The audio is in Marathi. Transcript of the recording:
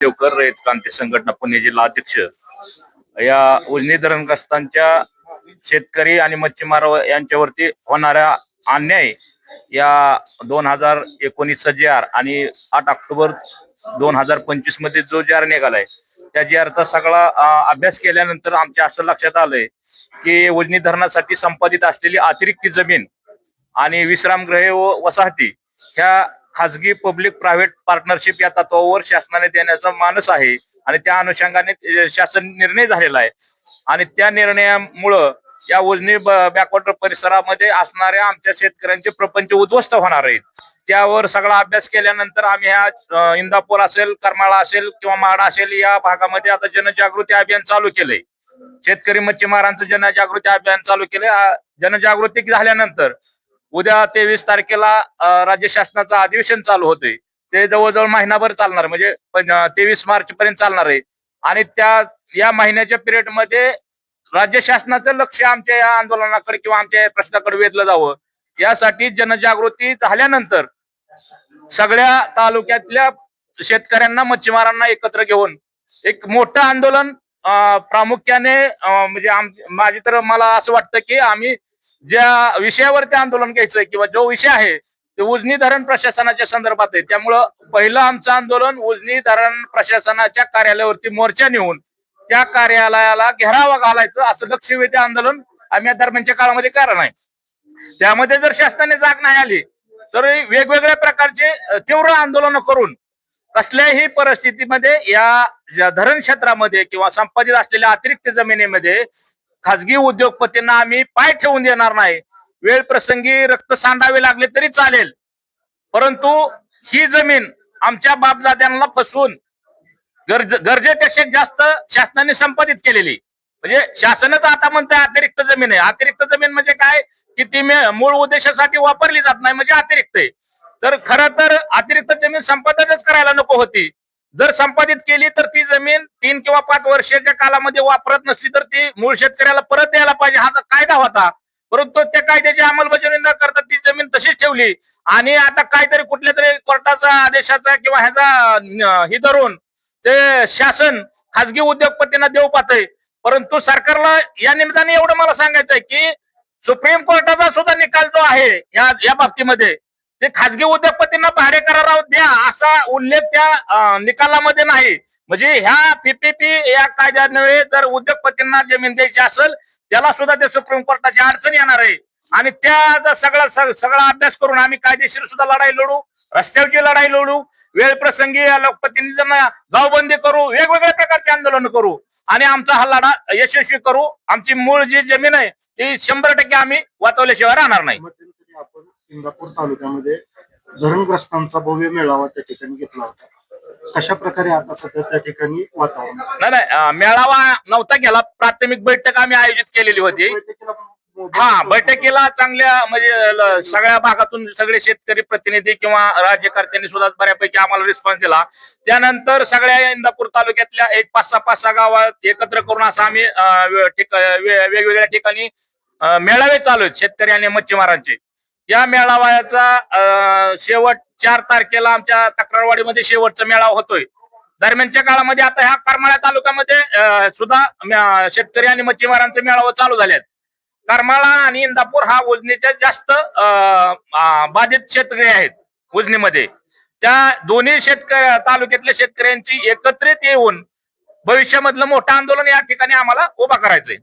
देवकर रयत क्रांती संघटना पुणे जिल्हा अध्यक्ष. या उजनी धरणग्रस्तांच्या शेतकरी आणि मच्छीमार यांच्यावरती होणाऱ्या अन्याय या दोन हजार एकोणीसचा जे आर आणि आठ ऑक्टोबर दोन हजार पंचवीसमध्ये जो जे आर निघालाय त्या जी आरचा सगळा अभ्यास केल्यानंतर आमच्या असं लक्षात आलंय की उजनी धरणासाठी संपादित असलेली अतिरिक्त जमीन आणि विश्रामगृहे व वसाहती ह्या खाजगी पब्लिक प्रायव्हेट पार्टनरशिप या तत्वावर शासनाने देण्याचा मानस आहे आणि त्या अनुषंगाने शासन निर्णय झालेला आहे. आणि त्या निर्णयामुळं या उजनी बॅकवॉटर परिसरामध्ये असणाऱ्या आमच्या शेतकऱ्यांचे प्रपंच उद्ध्वस्त होणार आहेत. त्यावर सगळा अभ्यास केल्यानंतर आम्ही ह्या इंदापूर असेल करमाळा असेल किंवा माडा असेल या भागामध्ये आता जनजागृती अभियान चालू केलंय. शेतकरी मच्छीमारांचं जनजागृती अभियान चालू केलंय. जनजागृती झाल्यानंतर उद्या तेवीस तारखेला राज्य शासनाचं अधिवेशन चालू होते ते जवळजवळ महिनाभर चालणार म्हणजे तेवीस मार्च पर्यंत चालणार आहे. आणि त्या या महिन्याच्या पिरियडमध्ये राज्य शासनाचं लक्ष आमच्या या आंदोलनाकडे किंवा आमच्या या प्रश्नाकडे वेधलं जावं. यासाठी जनजागृती झाल्यानंतर सगळ्या तालुक्यातल्या शेतकऱ्यांना मच्छीमारांना एकत्र घेऊन एक मोठं आंदोलन प्रामुख्याने म्हणजे माझे माझी तर मला असं वाटतं की आम्ही ज्या विषयावरती आंदोलन घ्यायचंय किंवा जो विषय आहे ते उजनी धरण प्रशासनाच्या संदर्भात आहे. त्यामुळं पहिलं आमचं आंदोलन उजनी धरण प्रशासनाच्या कार्यालयावरती मोर्चा नेऊन त्या कार्यालयाला घेरावा घालायचं असं लक्षवेधी आंदोलन आम्ही या दरम्यानच्या काळामध्ये कारण आहे त्यामध्ये जर शासनाने जाग नाही आली तर वेगवेगळ्या प्रकारचे तीव्र आंदोलन करून कसल्याही परिस्थितीमध्ये या धरण क्षेत्रामध्ये किंवा संपादित असलेल्या अतिरिक्त जमिनीमध्ये खाजगी उद्योगपतींना आम्ही पाय ठेवून देणार नाही. वेळ प्रसंगी रक्त सांडावे लागले तरी चालेल. परंतु ही जमीन आमच्या बापदाद्यांना फसवून गरज गरजेपेक्षा जास्त शासनाने संपादित केलेली. म्हणजे शासनच आता म्हणतंय अतिरिक्त जमीन आहे. अतिरिक्त जमीन म्हणजे काय? की ती मूळ उद्देशासाठी वापरली जात नाही म्हणजे अतिरिक्त आहे. तर खरं तर अतिरिक्त जमीन संपादनच करायला नको होती. जर संपादित केली तर ती जमीन तीन किंवा पाच वर्षाच्या कालामध्ये वापरत नसली तर ती मूळ शेतकऱ्याला परत द्यायला पाहिजे. हा कायदा होता परंतु त्या कायद्याची अंमलबजावणी न करता ती जमीन तशीच ठेवली. आणि आता काहीतरी कुठल्या तरी कोर्टाचा आदेशाचा किंवा ह्याचा हे धरून ते शासन खाजगी उद्योगपतींना देऊ पाहतंय. परंतु सरकारला या निमित्ताने एवढं मला सांगायचं आहे की सुप्रीम कोर्टाचा सुद्धा निकाल जो आहे या या बाबतीमध्ये ते खाजगी उद्योगपतींना भाडे करारावर द्या असा उल्लेख त्या निकालामध्ये नाही. म्हणजे ह्या पीपीपी या कायद्यान्वये जर उद्योगपतींना जमीन द्यायची असेल त्याला सुद्धा ते सुप्रीम कोर्टाची अडचण येणार आहे. आणि त्या सगळा सगळा अभ्यास करून आम्ही कायदेशीर सुद्धा लढाई लढू रस्त्यावरची लढाई लढू वेळ प्रसंगी या लोकप्रतिनिधींना गावबंदी करू वेगवेगळ्या प्रकारचे आंदोलन करू. आणि आमचा हा लढा यशस्वी करू. आमची मूळ जी जमीन आहे ती शंभर टक्के आम्ही वाचवल्याशिवाय राहणार नाही. आपण इंदापूर तालुक्यामध्ये धरणग्रस्तांचा भव्य मेळावा त्या ठिकाणी घेतला होता. कशा प्रकारे आता सध्या त्या ठिकाणी वातावरण आहे? नाही नाही अं, मेळावा नव्हता गेला प्राथमिक बैठक आम्ही आयोजित केलेली होती. बैठकीला हा बैठकीला चांगल्या म्हणजे ल- सगळ्या भागातून सगळे शेतकरी प्रतिनिधी किंवा राज्यकर्त्यांनी सुद्धा बऱ्यापैकी आम्हाला रिस्पॉन्स दिला. त्यानंतर सगळ्या इंदापूर तालुक्यातल्या एक पाच सहा पाच सहा गावात एकत्र करून असं आम्ही अं, वे- ठिक- वे- वेगवेगळ्या ठिकाणी अं, मेळावे चालू आहेत शेतकरी आणि मच्छीमारांचे. या मेळाव्याचा शेवट चार तारखेला आमच्या तक्रारवाडीमध्ये शेवटचा मेळावा होतोय. दरम्यानच्या काळामध्ये आता ह्या करमाळा तालुक्यामध्ये सुद्धा शेतकरी आणि मच्छीमारांचे मेळावा चालू झालेत. करमाळा आणि इंदापूर हा उजनीच्या जास्त अं, बाधित शेतकरी आहेत उजनीमध्ये त्या दोन्ही शेतकरी तालुक्यातल्या शेतकऱ्यांची एकत्रित येऊन भविष्यामधलं मोठं आंदोलन या ठिकाणी आम्हाला उभा करायचंय.